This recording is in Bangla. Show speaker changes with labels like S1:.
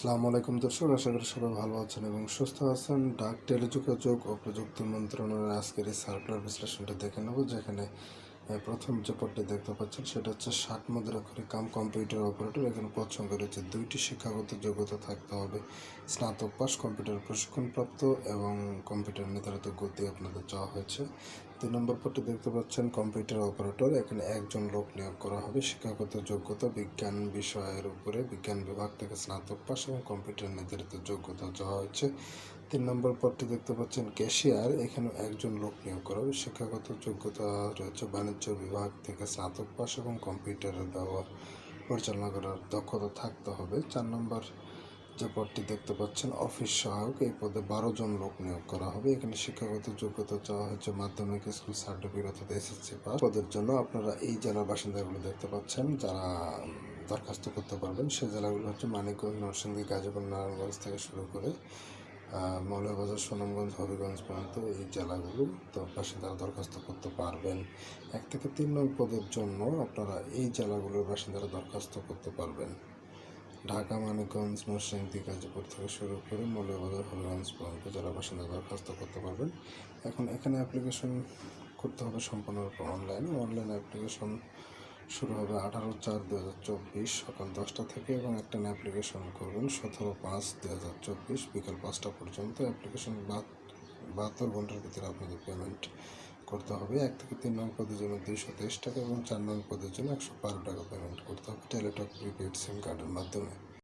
S1: আসসালামু আলাইকুম দর্শক, আশা করি সবাই ভালো আছেন এবং সুস্থ আছেন। ডাক টেলিযোগাযোগ ও প্রযুক্তি মন্ত্রণালয়ের আজকের এই সার্কুলার বিশ্লেষণটা দেখে নেব, যেখানে প্রথম যে পদটি দেখতে পাচ্ছেন সেটা হচ্ছে ষাট মুদ্রাক্ষরী কাম কম্পিউটার অপারেটর। এখানে সংখ্যা রয়েছে দুইটি, শিক্ষাগত যোগ্যতা থাকতে হবে, স্নাতক পাস কম্পিউটার প্রশিক্ষণপ্রাপ্ত এবং কম্পিউটার নির্ধারিত গতি আপনাদের চাওয়া হয়েছে। দুই নম্বর পদটি দেখতে পাচ্ছেন কম্পিউটার অপারেটর এখানে একজন লোক নিয়োগ করা হবে। শিক্ষাগত যোগ্যতা, বিজ্ঞান বিষয়ের উপরে বিজ্ঞান বিভাগ থেকে স্নাতক পাস এবং কম্পিউটার নির্ধারিত যোগ্যতা চাওয়া হয়েছে। তিন নম্বর পদটি দেখতে পাচ্ছেন ক্যাশিয়ার এখানে একজন লোক নিয়োগ করা হবে। শিক্ষাগত যোগ্যতা রয়েছে, বাণিজ্য বিভাগ থেকে স্নাতক পাস এবং কম্পিউটারের ব্যবহার পরিচালনা করার দক্ষতা থাকতে হবে। চার নম্বর যে পদটি দেখতে পাচ্ছেন, অফিস সহায়ক, এই পদে বারো জন লোক নিয়োগ করা হবে। এখানে শিক্ষাগত যোগ্যতা চাওয়া হচ্ছে মাধ্যমিক, স্কুল সার্টিফিকেট অর্থাৎ এসএসসি পাস। পদের জন্য আপনারা এই জেলার বাসিন্দাগুলো দেখতে পাচ্ছেন, যারা দরখাস্ত করতে পারবেন। সে জেলাগুলো হচ্ছে মানিকগঞ্জ, নরসিংদী, গাজীপুর, নারায়ণগঞ্জ থেকে শুরু করে মৌলভীবাজার, সুনামগঞ্জ, হবিগঞ্জ পর্যন্ত এই জেলাগুলো তো বাসিন্দারা দরখাস্ত করতে পারবেন। এক থেকে তিন নং পদের জন্য আপনারা এই জেলাগুলোর বাসিন্দারা দরখাস্ত করতে পারবেন। ঢাকা, মানিকগঞ্জ নরসিংদী গাজীপুর থেকে শুরু করে মৌলভীবাজার হবিগঞ্জ পর্যন্ত যারা বাসিন্দা দরখাস্ত করতে পারবেন। এখন এখানে অ্যাপ্লিকেশন করতে হবে সম্পূর্ণরূপে অনলাইনে অনলাইন অ্যাপ্লিকেশন শুরু হবে আঠারো চার দু হাজার চব্বিশ সকাল দশটা থেকে এবং একটা অ্যাপ্লিকেশন করবেন সতেরো পাঁচ দু হাজার চব্বিশ বিকাল পাঁচটা পর্যন্ত। অ্যাপ্লিকেশন বাহাত্তর ঘণ্টার ভিতরে আপনাদের পেমেন্ট করতে হবে। এক থেকে তিন নং পদের জন্য দুইশো তেইশ টাকা এবং চার নং পদের জন্য একশো বারো টাকা পেমেন্ট করতে হবে। টেলিটক প্রিপেড সিম কার্ডের মাধ্যমে।